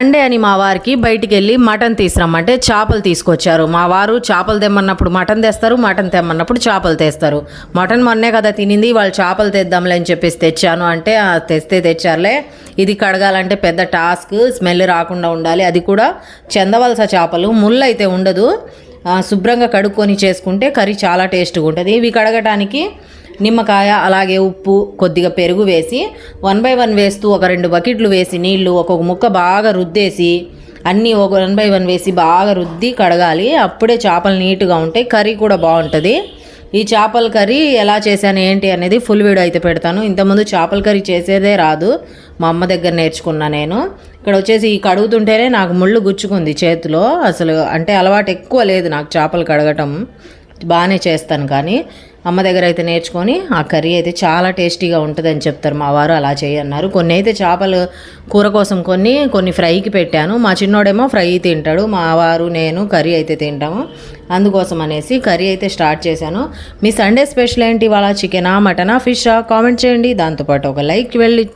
Sunday అని మా వారికి బయటికి వెళ్ళి మటన్ తీసుకురమ్మంటే చేపలు తీసుకొచ్చారు. మా వారు చేపలు తెమ్మన్నప్పుడు మటన్ తెస్తారు మటన్ తెమ్మన్నప్పుడు చేపలు తెస్తారు. మటన్ మొన్నే కదా తినింది వాళ్ళు చేపలు తెద్దాంలే అని చెప్పేసి తెచ్చాను అంటే తెస్తే తెచ్చారులే. ఇది కడగాలంటే పెద్ద టాస్క్ స్మెల్ రాకుండా ఉండాలి. అది కూడా చెందవలస చేపలు ముళ్ళు అయితే ఉండదు. శుభ్రంగా కడుక్కొని చేసుకుంటే కర్రీ చాలా టేస్ట్గా ఉంటుంది. ఇవి కడగటానికి నిమ్మకాయ అలాగే ఉప్పు కొద్దిగా పెరుగు వేసి వన్ బై వన్ వేస్తూ ఒక రెండు బకెట్లు వేసి నీళ్ళు ఒక్కొక్క ముక్క బాగా రుద్దేసి అన్నీ ఒక వన్ బై వన్ వేసి బాగా రుద్ది కడగాలి. అప్పుడే చేపలు నీట్గా ఉంటాయి. కర్రీ కూడా బాగుంటుంది. ఈ చేపల కర్రీ ఎలా చేశాను ఏంటి అనేది ఫుల్ వీడియో అయితే పెడతాను. ఇంతకుముందు చేపల కర్రీ చేసేదే రాదు. మా అమ్మ దగ్గర నేర్చుకున్నా నేను. ఇక్కడ వచ్చేసి ఈ కడుగుతుంటేనే నాకు ముళ్ళు గుచ్చుకుంది చేతిలో. అసలు అంటే అలవాటు ఎక్కువ లేదు నాకు చేపలు కడగటం. బాగానే చేస్తాను కానీ అమ్మ దగ్గర అయితే నేర్చుకొని ఆ కర్రీ అయితే చాలా టేస్టీగా ఉంటుందని చెప్తారు మా వారు అలా చేయన్నారు. కొన్ని అయితే చేపలు కూర కోసం కొన్ని కొన్ని ఫ్రైకి పెట్టాను. మా చిన్నోడేమో ఫ్రై తింటాడు మా వారు నేను కర్రీ అయితే తింటాము. అందుకోసం అనేసి కర్రీ అయితే స్టార్ట్ చేశాను. మీ సండే స్పెషల్ ఏంటి? ఇవాళ చికెనా మటనా? ఫిషా? కామెంట్ చేయండి. దాంతోపాటు ఒక లైక్ వెళ్ళి